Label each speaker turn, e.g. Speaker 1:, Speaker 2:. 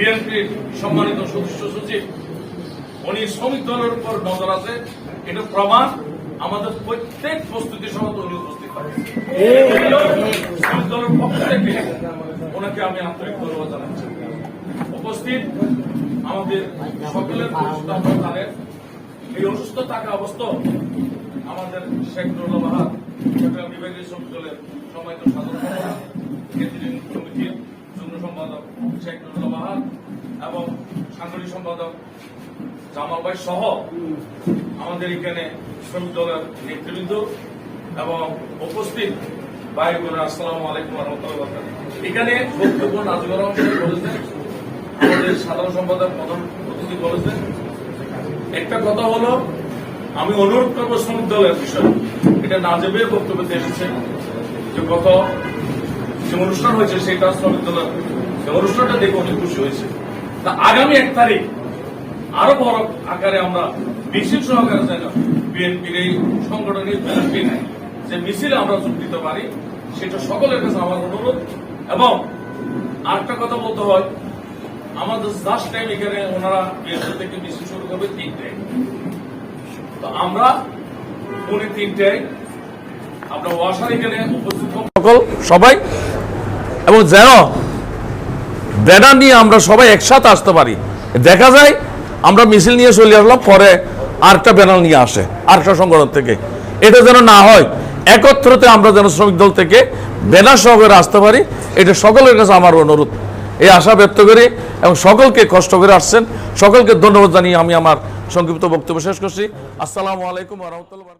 Speaker 1: বিএনপির সম্মানিত সদস্য সচিব, উনি শ্রমিক দলের উপর নজর আছে। এটা প্রমাণ আমাদের প্রত্যেক প্রস্তুতি সভাতে উনি উপস্থিত। শ্রমিক দলের পক্ষ থেকে ওনাকে আমি আন্তরিক ধন্যবাদ জানাচ্ছি। উপস্থিত আমাদের সকলের এই অসুস্থ থাকা অবস্থা আমাদের শেখ নুরুল্লাহ চট্টগ্রাম বিভাগীয় শ্রমিক দলের সম্মানিত সাধারণ সম্পাদক শেখ নুরুল্লাহ বাহার এবং সাংগঠনিক সম্পাদক জামাল ভাই সহ আমাদের এখানে শ্রমিক দলের নেতৃবৃন্দ এবং উপস্থিত ভাই বোনেরা, আসসালামু আলাইকুম রহমতুল্লাহ এখানে বক্তব্য রহমান বলেছেন, আমাদের সাধারণ সম্পাদক প্রধান অতিথি বলেছেন। একটা কথা হলো, আমি অনুরোধ করব শ্রমিক দলের বিষয়। এটা নাজেবের বক্তব্যতে এসেছে যে গত যে অনুষ্ঠান হয়েছে, সেটা শ্রমিক দলের অনুষ্ঠানটা দেখে অনেক খুশি হয়েছে। তা আগামী এক তারিখ, আরও বড় আকারে আমরা মিছিল সহকারে যেন বিএনপির এই সংগঠনের বিএনপি নাই যে মিছিলে আমরা যোগ দিতে পারি, সেটা সকলের কাছে আমার অনুরোধ। এবং আরেকটা কথা বলতে হয়, আমাদের লাস্ট টাইম এখানে ওনারা বিএনপি থেকে মিছিল শুরু করবে তিনটায় তো আমরা পুনে তিনটায় আমরা ওয়াসার এখানে উপস্থিত
Speaker 2: সকল, সবাই, এবং যেন ব্যানার নিয়ে আমরা সবাই একসাথে আসতে পারি। দেখা যায়, আমরা মিছিল নিয়ে চলে আসলাম, পরে আরেকটা ব্যানার নিয়ে আসে, আরেকটা সংগঠন থেকে। এটা যেন না হয়, একত্রতে আমরা যেন শ্রমিক দল থেকে ব্যানার সহকারে আসতে পারি, এটা সকলের কাছে আমার অনুরোধ। এই আশা ব্যক্ত করি এবং সকলকে কষ্ট করে আসছেন। সকলকে ধন্যবাদ জানিয়ে আমি আমার সংক্ষিপ্ত বক্তব্য শেষ করছি। আসসালামু আলাইকুম রহমতুল্লাহ